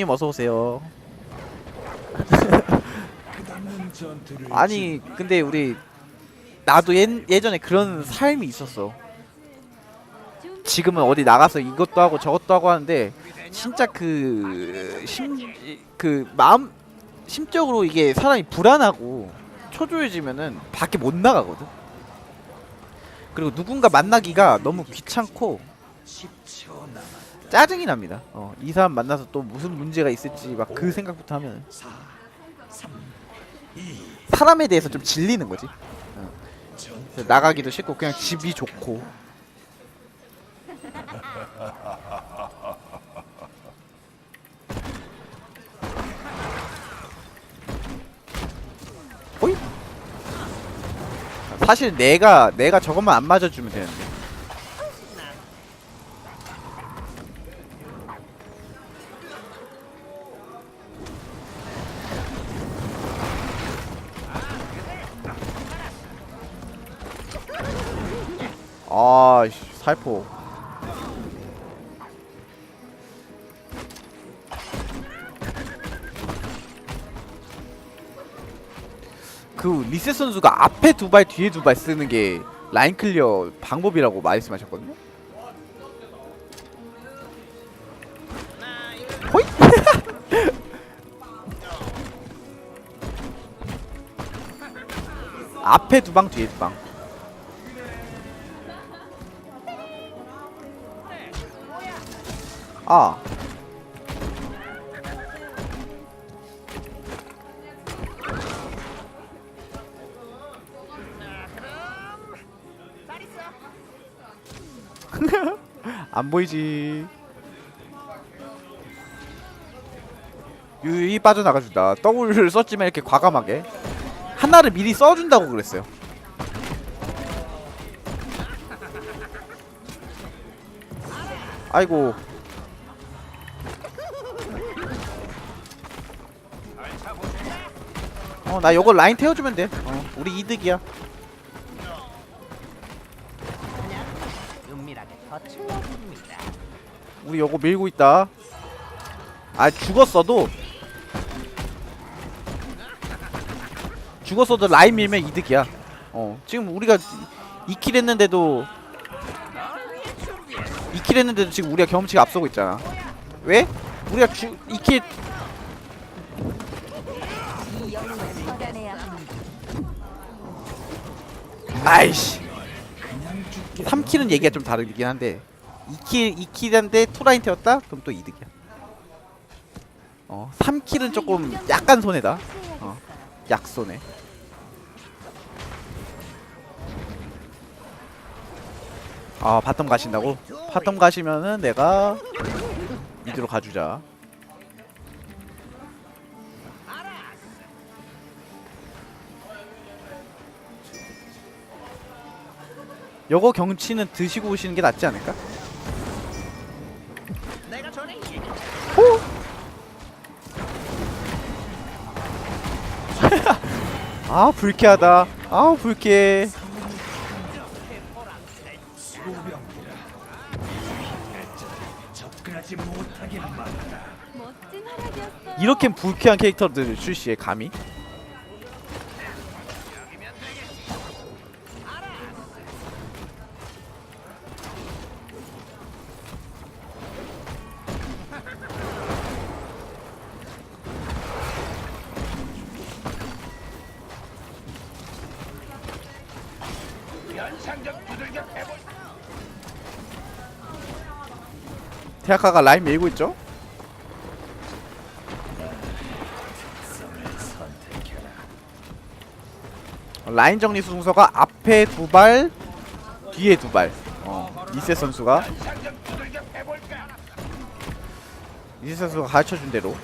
님 어서 오세요. 아니 근데 우리 나도 예, 예전에 그런 삶이 있었어. 지금은 어디 나가서 이것도 하고 저것도 하고 하는데 진짜 그 심 그 마음 심적으로 이게 사람이 불안하고 초조해지면은 밖에 못 나가거든. 그리고 누군가 만나기가 너무 귀찮고 10초 남았다. 짜증이 납니다. 어, 이 사람 만나서 또 무슨 문제가 있을지 막 그 생각부터 하면 4, 3, 2, 사람에 대해서 좀 질리는 거지. 그래서 나가기도 싫고 그냥 집이 좋고. 사실 내가 내가 저것만 안 맞아주면 되는데. 살포. 그 리셋 선수가 앞에 두 발 뒤에 두 발 쓰는 게 라인 클리어 방법이라고 말씀하셨거든요. 호이? 앞에 두 방 뒤에 두 방. 아. 안 보이지. 유이 빠져나가준다. W를 썼지만 이렇게 과감하게 하나를 미리 써준다고 그랬어요. 아이고. 어, 나 요거 라인 태워주면 돼. 어, 우리 이득이야. 우리 요거 밀고 있다. 아, 죽었어도. 죽었어도 라인 밀면 이득이야. 어, 지금 우리가 2킬 했는데도 2킬 했는데도 지금 우리가 경험치가 앞서고 있잖아. 왜? 우리가 주 2킬 이 영웅을 처단해야 합니다. 아이씨. 3킬은 얘기가 좀 다르긴 한데 2킬 2킬인데 투라인 태웠다? 그럼 또 이득이야. 어 3킬은 조금 약간 손해다. 어 약 손해. 아 바텀 가신다고? 바텀 가시면은 내가 미드로 가주자 요거 경치는 드시고 오시는 게 낫지 않을까? 전에 아 불쾌하다 아 활약이었어요. 이렇게 불쾌한 캐릭터들 출시해 감히? 테아카가 라인 밀고 있죠? 라인 정리 순서가 앞에 두 발, 뒤에 두 발. 어, 이세 선수가 이세 선수가 가르쳐 준 대로.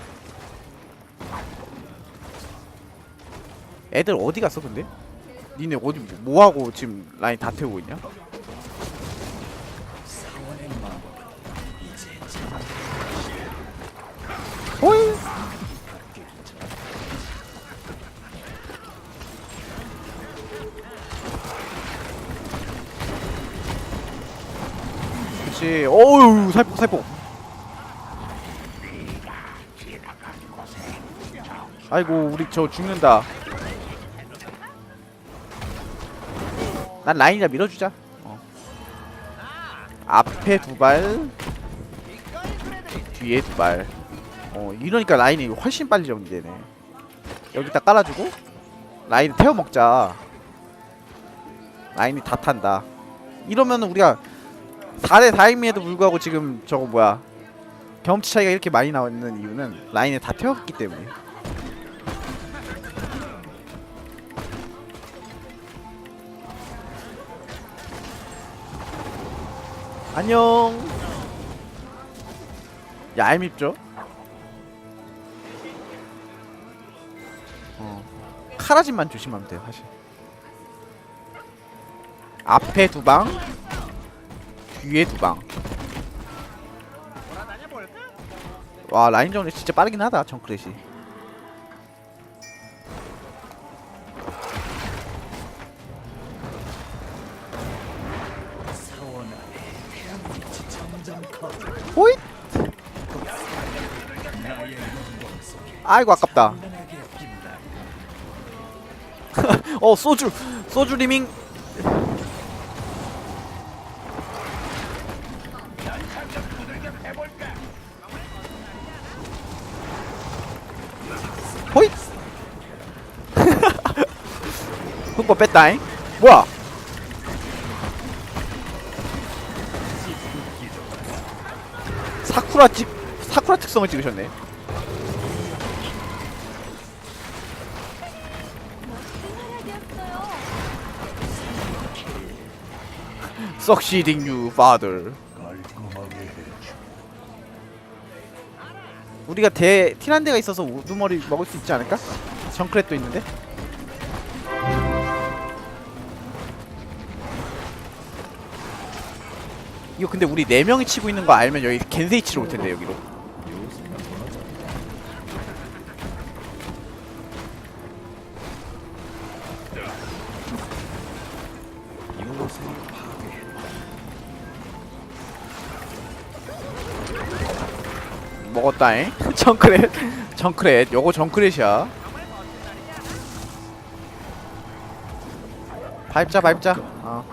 애들 어디 갔어 근데? 니네 어디 뭐 하고 지금 라인 다 태우고 있냐? 호이. 그렇지. 어우 살폭 살폭. 아이고 우리 저 죽는다 난 라인이라 밀어주자 어. 앞에 두 발 뒤에 두 발 어 이러니까 라인이 훨씬 빨리 정리되네. 여기다 깔아주고 라인 태워 먹자. 라인이 다 탄다. 이러면 우리가 4대 4임에도 불구하고 지금 저거 뭐야 경험치 차이가 이렇게 많이 나는 이유는 라인에 다 태웠기 때문에. 안녕. 얄밉죠? 카라진만 조심하면 돼요 사실. 앞에 두방 뒤에 두방. 와 라인 정리 진짜 빠르긴 하다 정크렛이. 호잇! 아이고 아깝다 어 소주 소주 리밍. 호잇! 흠뻑 뺐다잉? 뭐야? 사쿠라 찍 사쿠라 특성을 찍으셨네 Succeeding you, father. 우리가 대 티란데가 있어서 우두머리 먹을 수 있지 않을까? 정크렛도 있는데. 이거 근데 우리 네 명이 치고 있는 거 알면 여기 겐세이 치러 올 텐데 여기로. 먹었다잉. 정크렛. 정크렛. 요거 정크렛이야. 밟자 밟자. 어.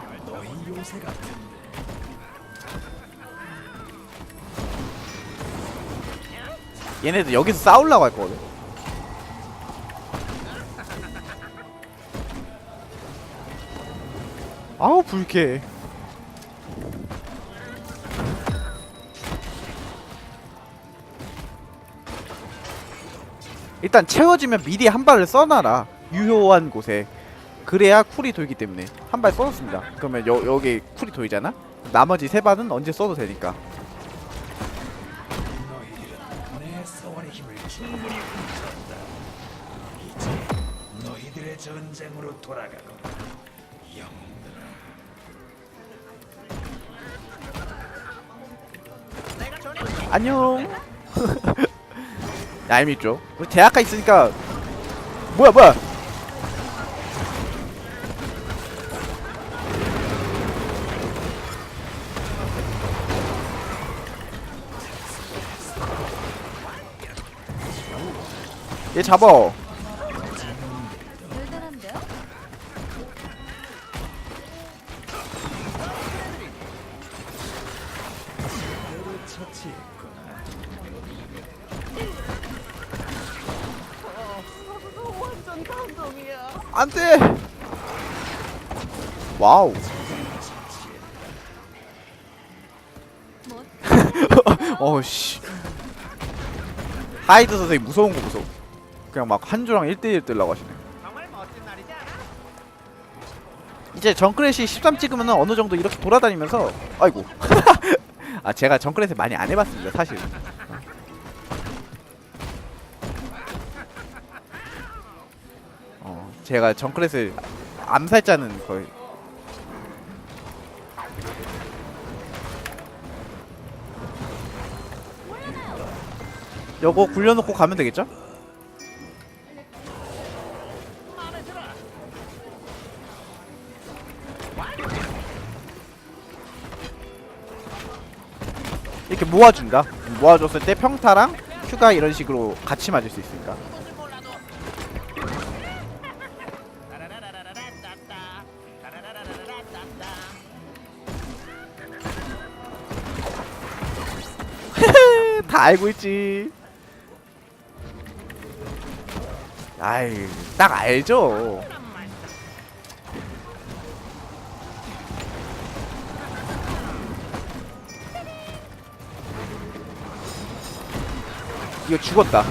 얘네들 여기서 싸우려고 할 거거든. 아우 불쾌해. 일단 채워지면 미리 한 발을 써놔라. 유효한 곳에. 그래야 쿨이 돌기 때문에 한 발 써놓습니다. 그러면 여, 여기 쿨이 돌잖아? 나머지 세 발은 언제 써도 되니까. 전쟁으로 돌아가거라 영웅들아 안녕. 얄밉죠. 우리 대학가 있으니까 뭐야 뭐야. 얘 잡어. 와우. 멋 어씨. 하이드 선생님 무서운 거 무서워. 그냥 막 한조랑 1대1 뜨려고 하시네. 이제 정크렛이 13 찍으면 어느 정도 이렇게 돌아다니면서 아이고 아 제가 정크렛을 많이 안 해봤습니다 사실 어 제가 정크렛을 암살자는 거의 요거 굴려놓고 가면 되겠죠? 이렇게 모아준다. 모아줬을 때 평타랑 큐가 이런 식으로 같이 맞을 수 있으니까. 다 알고 있지. 아이 딱 알죠? 이거 죽었다.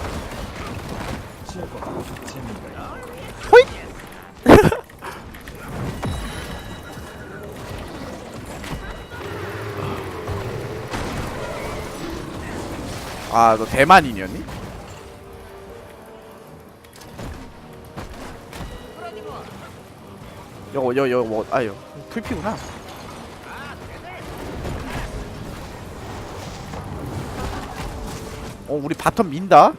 호잇! 아, 너 대만인이었니? 여거, 여, 여, 뭐, 아유, 풀피구나. 어, 우리 바텀 민다.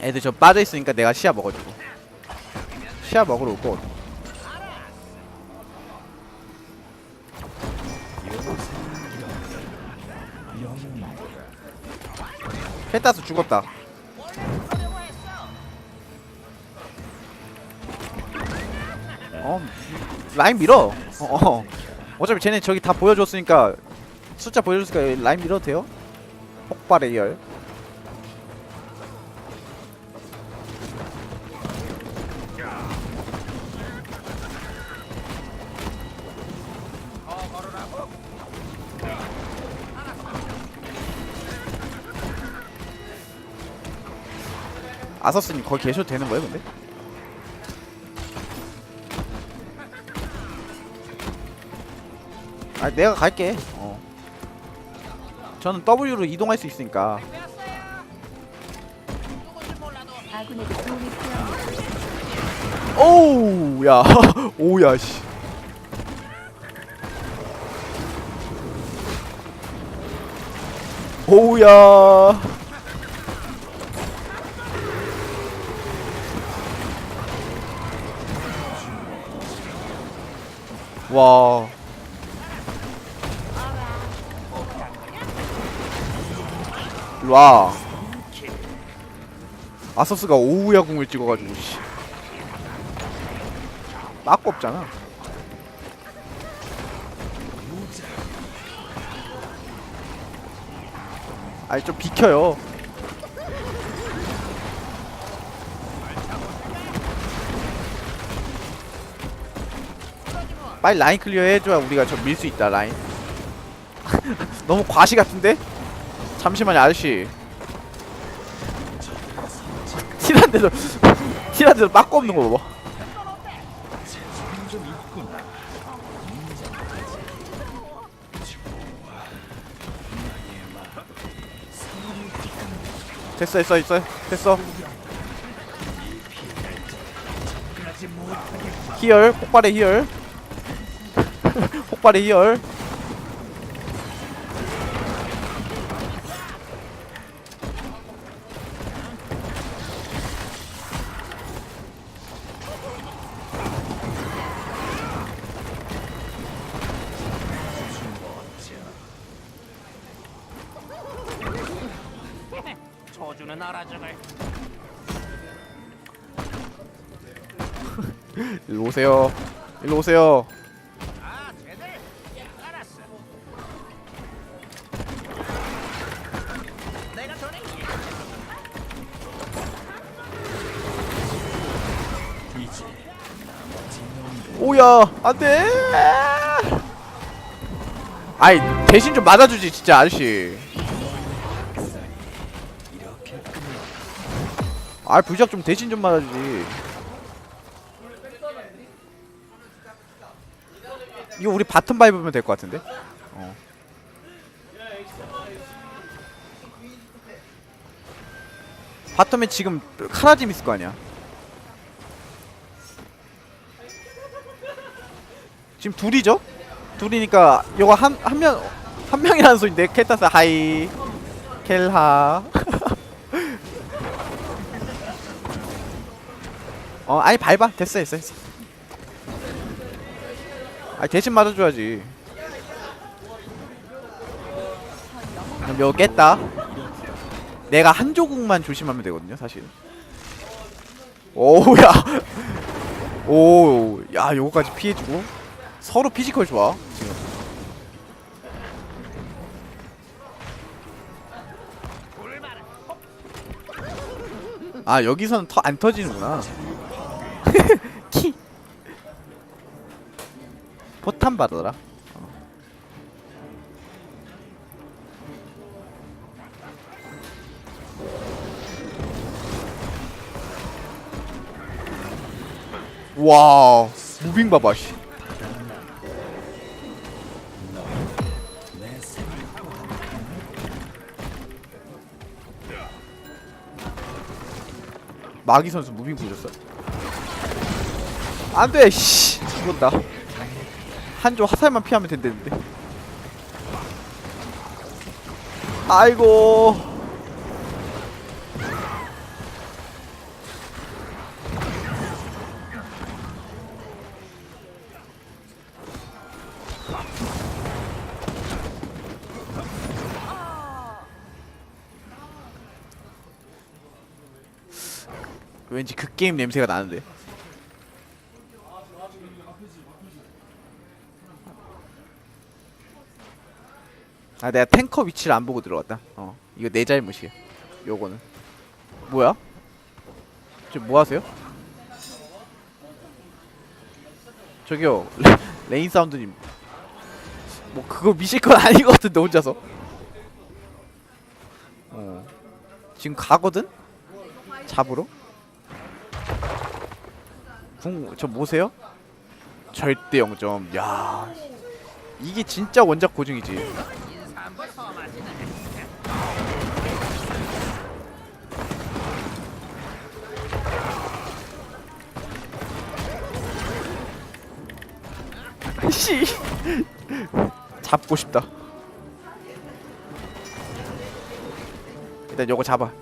애들 저 빠져 있으니까 내가 시야 먹어주고. 시야 먹으러 올 거. 펜타스 죽었다. 어, 라인 밀어. 어, 어. 어 차피 쟤네 저기 다 보여줬으니까 숫자 보여줬으니까 라인 밀어도 돼요. 폭발의 열. 아서스님 거기 계셔도 되는 거예요, 근데? 아, 내가 갈게. 어. 저는 W로 이동할 수 있으니까. 오우, 야, 오야, 씨. 오우야. 와. 와. 아서스가 오우야 궁을 찍어가지고 씨. 막고 없잖아. 아니 좀 비켜요. 빨리 라인 클리어 해줘야 우리가 저 밀 수 있다 라인. 너무 과시 같은데? 잠시만요 아저씨. 티란데도 티란데도 빠꾸 없는 거 봐. 됐어 됐어 됐어 됐어 희열 폭발의 희열 폭발의 희열. 저주는 알아주걸. 일로 오세요. 일로 오세요 오야 안돼. 아이 대신 좀 맞아주지 진짜 아저씨. 아 부작 좀 대신 좀 맞아주지. 이거 우리 바텀 밟으면 될 것 같은데? 어. 바텀에 지금 카라짐 있을 거 아니야 지금 둘이죠? 둘이니까 요거 한 한 명 한 명이라는 소리인데 켈타스 하이. 켈하. 어 아니 밟아. 됐어 됐어 됐어. 아 대신 맞아줘야지. 그럼 요거 깼다. 내가 한 조국만 조심하면 되거든요 사실. 오야. 오야 요거까지 피해주고 서로 피지컬 좋아. 지금 아 여기서는 터안 터지는구나. 키. 포탄 받아라. 와 무빙 봐봐 씨. 마기 선수 무빙 보셨어? 안돼 씨. 죽었다. 한조 화살만 피하면 된다는데. 아이고 왠지 그 게임 냄새가 나는데 아 내가 탱커 위치를 안 보고 들어갔다 어 이거 내 잘못이야 요거는 뭐야? 지금 뭐 하세요? 저기요 레, 레인 사운드님 뭐 그거 미실 건 같은데 혼자서 어 지금 가거든? 잡으러? 궁 저 뭐세요? 절대 0점. 야. 이게 진짜 원작 고증이지. 씨. 잡고 싶다. 일단 요거 잡아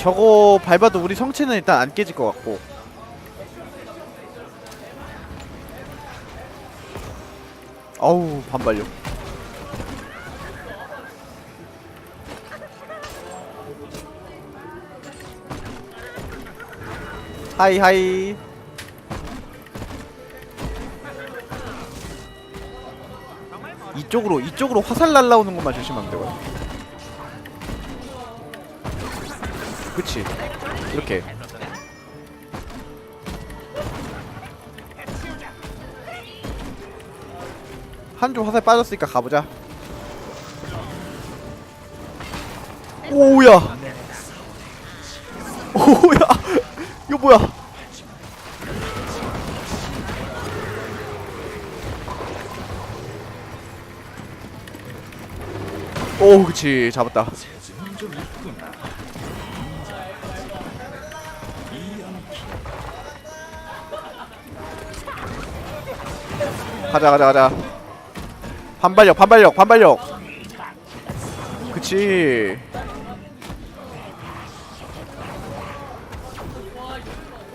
저거 밟아도 우리 성체는 일단 안 깨질 것 같고. 어우 반발력. 하이 하이. 이쪽으로 이쪽으로 화살 날라오는 것만 조심하면 되거든 그치. 이렇게. 한쪽 화살 빠졌으니까 가보자. 오야! 오야! 이거 뭐야? 오 그치. 잡았다 가자 가자 가자. 반발력 반발력 반발력. 그치.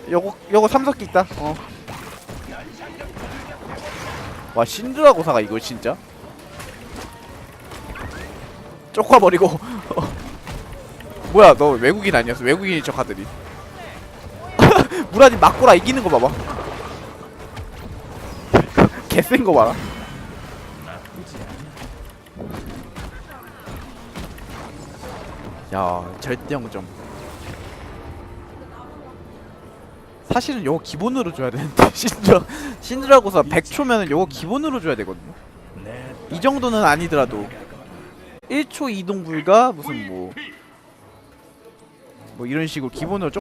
요거 요거 삼석기 있다. 어. 와 신드라 고사가 이거 진짜? 쪼꿔버리고. 뭐야 너 외국인 아니었어? 외국인인 척 하더니. 무라딘 막고라 이기는 거 봐봐 개센 거 봐라. 야, 절대 0점. 사실은 요거 기본으로 줘야 되는데 신드라 신드라고서 100초면은 요거 기본으로 줘야 되거든요. 내이 정도는 아니더라도 1초 이동 불가 무슨 뭐뭐 이런 식으로 기본으로 좀